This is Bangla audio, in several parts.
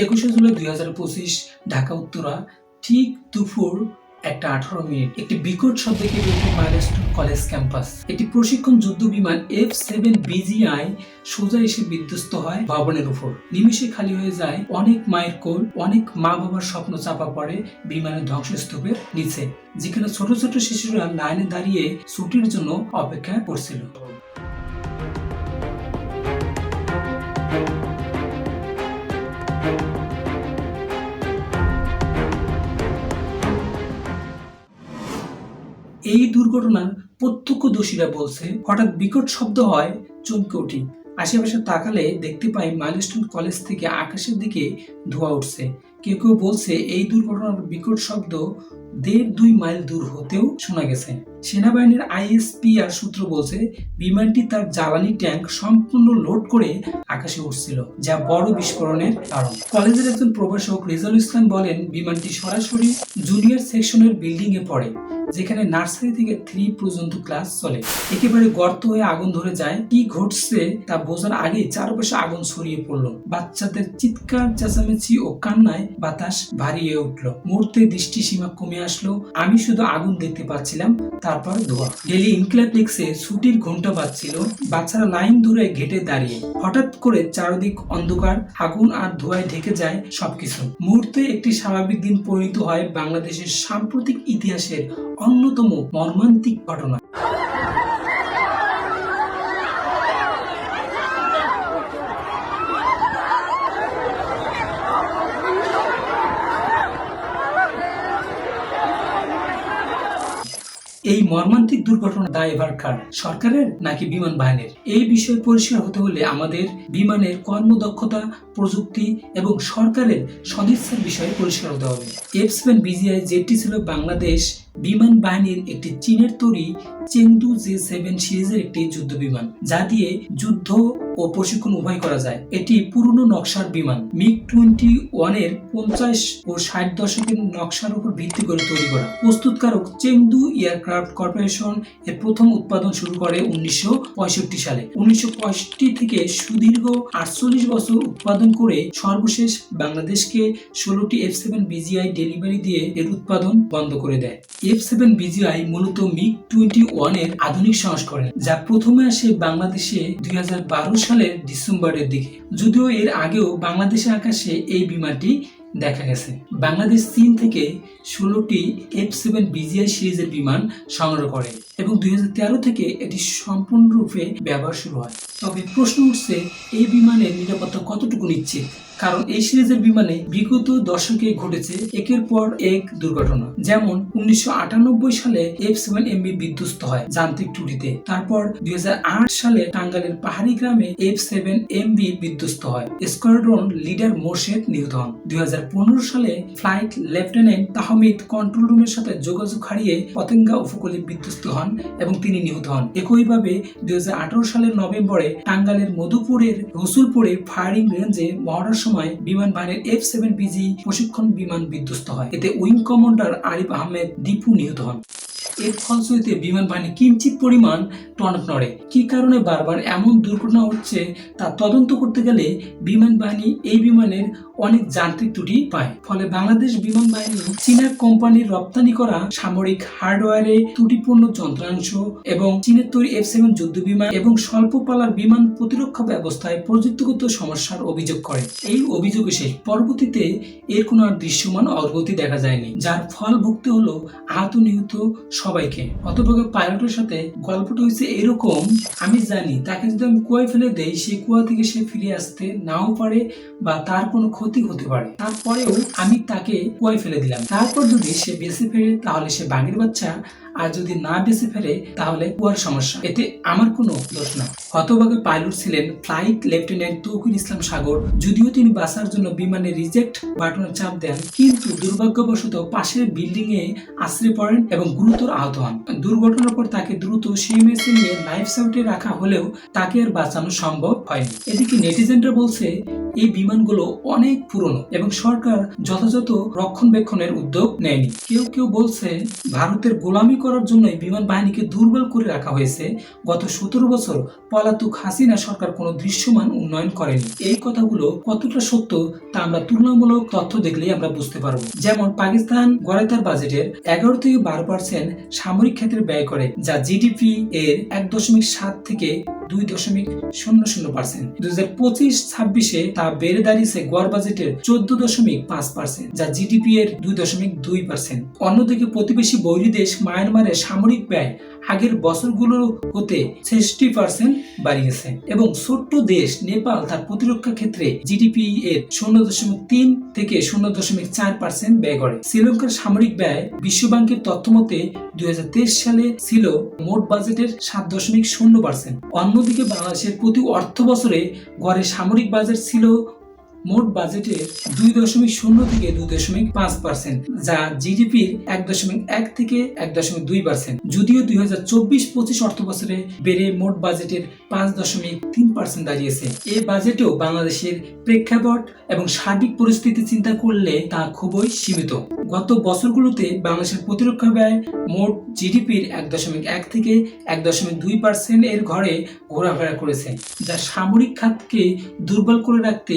একুশে জুলাই দুই হাজার পঁচিশ, ঢাকা, উত্তরা, ঠিক দুপুর একটা আঠারো মিনিট। একটি বিকট শব্দে কেঁপে ওঠে মাইলস্টোন কলেজ ক্যাম্পাস। একটি প্রশিক্ষণ যুদ্ধ বিমান এফ সেভেন বিজিআই সোজা এসে বিধ্বস্ত হয় ভবনের উপর। নিমিষে খালি হয়ে যায় অনেক মায়ের কোল, অনেক মা বাবার স্বপ্ন চাপা পড়ে বিমানের ধ্বংসস্তূপের নিচে, যেখানে ছোট ছোট শিশুরা লাইনে দাঁড়িয়ে ছুটির জন্য অপেক্ষা করছিল। এই দুর্ঘটনার প্রত্যক্ষদর্শীরা বলছে, হঠাৎ বিকট শব্দ হয়, চমকে উঠি আশেপাশে তাকালে দেখতে পাই মাইলস্টোন কলেজ থেকে আকাশের দিকে ধোঁয়া উঠছে। কেউ কেউ বলছে, এই দুর্ঘটনার বিকট শব্দ দেড় দুই মাইল দূর হতেও শোনা গেছে। সেনাবাহিনীর আইএসপিআর সূত্র বলছে, বিমানটি তার জ্বালানি ট্যাঙ্ক সম্পূর্ণ লোড করে আকাশে উঠছিল, যা বড় বিস্ফোরণের কারণ। কলেজের একজন প্রভাষক রেজাউল ইসলাম বলেন, বিমানটি সরাসরি জুনিয়র সেকশনের বিল্ডিং এ পড়ে। যেখানে নার্সারি থেকে থ্রি পর্যন্ত ক্লাস চলে। একেবারে গর্ত হয়ে আগুন ধরে যায়। কি ঘটছে তা বোঝার আগে চারপাশে আগুন ছড়িয়ে পড়ল। বাচ্চাদের চিৎকার, চেঁচামেচি ও কান্নায় বাতাস ভারী হয়ে উঠল। মুহূর্তে দৃষ্টি সীমা কমে আসলো। আমি শুধু আগুন দেখতে পাচ্ছিলাম, তারপর ধোয়া। ডেলি ইনক্লাপ্লেক্সে ছুটির ঘণ্টা বাজছিল। বাচ্চারা লাইন ধরে ঘেটে দাঁড়িয়ে। হঠাৎ করে চারদিক অন্ধকার, আগুন আর ধোঁয়ায় ঢেকে যায় সবকিছু। মুহূর্তে একটি স্বাভাবিক দিন পরিণত হয় বাংলাদেশের সাম্প্রতিক ইতিহাসের অন্যতম মর্মান্তিক ঘটনা। এই মর্মান্তিক দুর্ঘটনা দায়ভার কার? সরকারের নাকি বিমান বাহিনীর? এই বিষয়ে পরিষ্কার হতে হলে আমাদের বিমানের কর্মদক্ষতা, প্রযুক্তি এবং সরকারের সদিচ্ছার বিষয়ে পরিষ্কার হতে হবে। এফ সেভেন বিজিআই জেটটি ছিল বাংলাদেশ বিমান বাহিনীর একটি চীনের তৈরি চেংদু জে সেভেন সিরিজের একটি যুদ্ধ বিমান যা দিয়ে যুদ্ধ ও প্রশিক্ষণ উভয় করা যায়। এটি পুরনো নকশার বিমান। মিগ টোয়েন্টি ওয়ানের পঞ্চাশ ও ষাট দশকের নকশার উপর ভিত্তি করে তৈরি করা। প্রস্তুতকারক চেংদু এয়ারক্রাফট কর্পোরেশন এর প্রথম উৎপাদন শুরু করে উনিশশো সালে। উনিশশো থেকে সুদীর্ঘ আটচল্লিশ বছর উৎপাদন করে সর্বশেষ বাংলাদেশকে ষোলোটি এফ সেভেন বিজিআই ডেলিভারি দিয়ে এর উৎপাদন বন্ধ করে দেয়। এফ সেভেন বিজিআই মূলত মিগ টোয়েন্টি ওয়ানের আধুনিক সংস্করণ, যা প্রথমে আসে বাংলাদেশে দুই হাজার বারো সালের ডিসেম্বরের দিকে। যদিও এর আগেও বাংলাদেশের আকাশে এই বিমানটি দেখা গেছে। বাংলাদেশ, চীন থেকে ষোলোটি এফ সেভেন বিজিআই সিরিজের বিমান সংগ্রহ করে এবং দুই হাজার তেরো থেকে এটি সম্পূর্ণরূপে ব্যবহার শুরু হয়। তবে প্রশ্ন উঠছে, এই বিমানের নিরাপত্তা কতটুকু নিশ্চিত? কারণ এই সিরিজের বিমানে বিগত দশকে ঘটেছে একের পর এক দুর্ঘটনা। যেমন, উনিশশো সালে এফ সেভেন এমবি বিধ্বস্ত হয় যান্ত্রিক ত্রুটিতে তারপর, দুই সালে টাঙ্গাইলের পাহাড়ি গ্রামে এফ সেভেন এমবি বিধ্বস্ত হয়। স্কোয়াড্রন লিডার মোর্শেদ নিহত হন। দুই সালে ফ্লাইট লেফটেন্যান্ট তাহমিদ কন্ট্রোল রুমের সাথে যোগাযোগ হারিয়ে পতেঙ্গা উপকূলে বিধ্বস্ত হন এবং তিনি নিহত হন। একইভাবে, দুই হাজার আঠারো সালের নভেম্বরে টাঙ্গালের মধুপুরের রসুলপুরে ফায়ারিং রেঞ্জে মহড়ার সময় বিমান বাহিনীর এফ সেভেন বিজি প্রশিক্ষণ বিমান বিধ্বস্ত হয়। এতে উইং কমান্ডার আরিফ আহমেদ দীপু নিহত হন। এর ফলশ্রুতিতে বিমান বাহিনী কিঞ্চিত পরিমাণ টনক নড়ে। কি কারণে বারবার এমন দুর্ঘটনা হচ্ছে তা তদন্ত করতে গেলে বিমান বাহিনী এই বিমানের অনেক যান্ত্রিক ত্রুটি পায়। ফলে বাংলাদেশ বিমান বাহিনী চীনা কোম্পানির রপ্তানি করা সামরিক হার্ডওয়্যারে ত্রুটিপূর্ণ যন্ত্রাংশ এবং চীনের তৈরি এফ সেভেন যুদ্ধ বিমান এবং স্বল্প পালার বিমান প্রতিরক্ষা ব্যবস্থায় প্রযুক্তিগত সমস্যার অভিযোগ করে। এই অভিযোগ এসে পরবর্তীতে এর কোনো আর দৃশ্যমান অগ্রগতি দেখা যায়নি, যার ফল ভুগতে হলো আহত নিহত সবাইকে। অতপক্ষে পাইলটের সাথে গল্পটা হয়েছে এরকম আমি জানি তাকে যদি আমি কুয়ায় ফেলে দেই, সেই কুয়া থেকে সে ফিরে আসতে নাও পারে বা তার কোনো ক্ষতি হতে পারে। তারপরেও আমি তাকে কুয়ায় ফেলে দিলাম। তারপর যদি সে বেঁচে ফেরে, তাহলে সে বাঘের বাচ্চা আর যদি না বেঁচে ফেরে, তাহলে কুয়ার সমস্যা। এতে আমার কোনো দোষ না। হতভাগে পাইলট ছিলেন ফ্লাইট লেফটেন্যান্ট তৌকির ইসলাম সাগর। যদিও তিনি বাঁচার জন্য বিমানে রিজেক্ট বাটনে চাপ দেন, কিন্তু দুর্ভাগ্যবশত পাশের বিল্ডিং এ আশ্রে পড়েন এবং গুরুতর আহত হন। দুর্ঘটনার পর তাকে দ্রুত সিএমএস নিয়ে লাইফ সাপোর্টে রাখা হলেও তাকে আর বাঁচানো সম্ভব হয়নি। এদিকে নেটিজেনরা বলছে এই বিমানগুলো অনেক পুরনো এবং সরকার যথাযথ রক্ষণাবেক্ষণের উদ্যোগ নেয়নি। কেউ কেউ বলছে ভারতের গোলামি করার জন্যই বিমান বাহিনীকে দুর্বল করে রাখা হয়েছে। গত সতেরো বছর পলাতুক হাসিনা সরকার কোনো দৃশ্যমান উন্নয়ন করেনি। এই কথাগুলো কতটা সত্য তা আমরা তুলনামূলক তথ্য দেখলেই আমরা বুঝতে পারব। যেমন পাকিস্তান গড়ে তার বাজেটের এগারো থেকে বারো পার্সেন্ট সামরিক ক্ষেত্রে ব্যয় করে, যা জিডিপি এর এক দশমিক সাত থেকে দুই দশমিক শূন্য শূন্য পার্সেন্ট দুই হাজার পঁচিশ, ছাব্বিশে তা বেড়ে দাঁড়িয়েছে গড় বাজেটের চোদ্দ দশমিক পাঁচ পার্সেন্ট যা জিডিপি এর দুই দশমিক দুই পার্সেন্ট অন্যদিকে প্রতিবেশী বৈরী দেশ মায়ানমারের সামরিক ব্যয় আগের বছরগুলো হতে ছিক্সটি পার্সেন্ট বাড়িয়েছে এবং ছোট্ট দেশ নেপাল তার প্রতিরক্ষা ক্ষেত্রে জিডিপি এর শূন্য দশমিক তিন থেকে শূন্য দশমিক চার পার্সেন্ট ব্যয় করে। শ্রীলঙ্কার সামরিক ব্যয় বিশ্বব্যাংকের তথ্য মতে দুই হাজার তেইশ সালে ছিল মোট বাজেটের সাত দশমিক শূন্য পার্সেন্ট অন্যদিকে বাংলাদেশের প্রতি অর্থ বছরে গড়ে সামরিক বাজেট ছিল মোট বাজেটের দুই দশমিক শূন্য থেকে দুই দশমিক পাঁচ পার্সেন্ট, যা জিডিপির এক দশমিক এক থেকে এক দশমিক দুই পার্সেন্ট। যদিও দুই হাজার চব্বিশ পঁচিশ অর্থ বছরে বেড়ে মোট বাজেটের পাঁচ দশমিক তিন পার্সেন্ট দাঁড়িয়েছে। এই বাজেটেও বাংলাদেশের প্রেক্ষাপট এবং সার্বিক পরিস্থিতি চিন্তা করলে তা খুবই সীমিত। গত বছরগুলোতে বাংলাদেশের প্রতিরক্ষা ব্যয় মোট জিডিপির এক দশমিক এক থেকে এক দশমিক দুই পার্সেন্ট এর ঘরে ঘোরাফেরা করেছে, যা সামরিক খাতকে দুর্বল করে রাখতে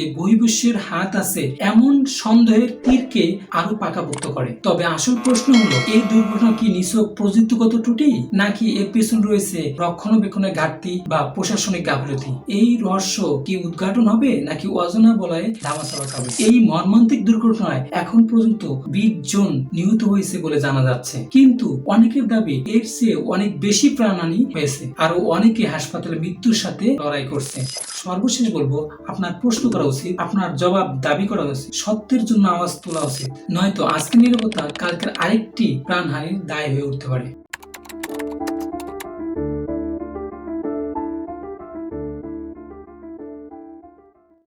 বহির্বিশ্বের হাত আছে এমন সন্দেহের তীরকে আরও পাকাপোক্ত করে। তবে আসল প্রশ্ন হলো, এই দুর্ঘটনা কি নিছক প্রযুক্তিগত ত্রুটি? নাকি এর পেছনে রয়েছে রক্ষণাবেক্ষণের ঘাটতি বা প্রশাসনিক গাফিলতি? এই রহস্য কি উদ্ঘাটন হবে নাকি অজানা বলায় ধামাচাপা খাবে এই মর্মান্তিক দুর্ঘটনায় এখন পর্যন্ত বিশ জন নিহত হয়েছে বলে জানা যাচ্ছে। কিন্তু অনেকের দাবি এর চেয়ে অনেক বেশি প্রাণহানি হয়েছে। আরও অনেকে হাসপাতালে মৃত্যুর সাথে লড়াই করছে। সর্বশেষ বলব, আপনার প্রশ্ন করা উচিত। আপনার জবাব দাবি করা উচিত সত্যের জন্য আওয়াজ তোলা উচিত। নয়তো আজকের নিরাপত্তা কালকের আরেকটি প্রাণহানির দায় হয়ে উঠতে পারে।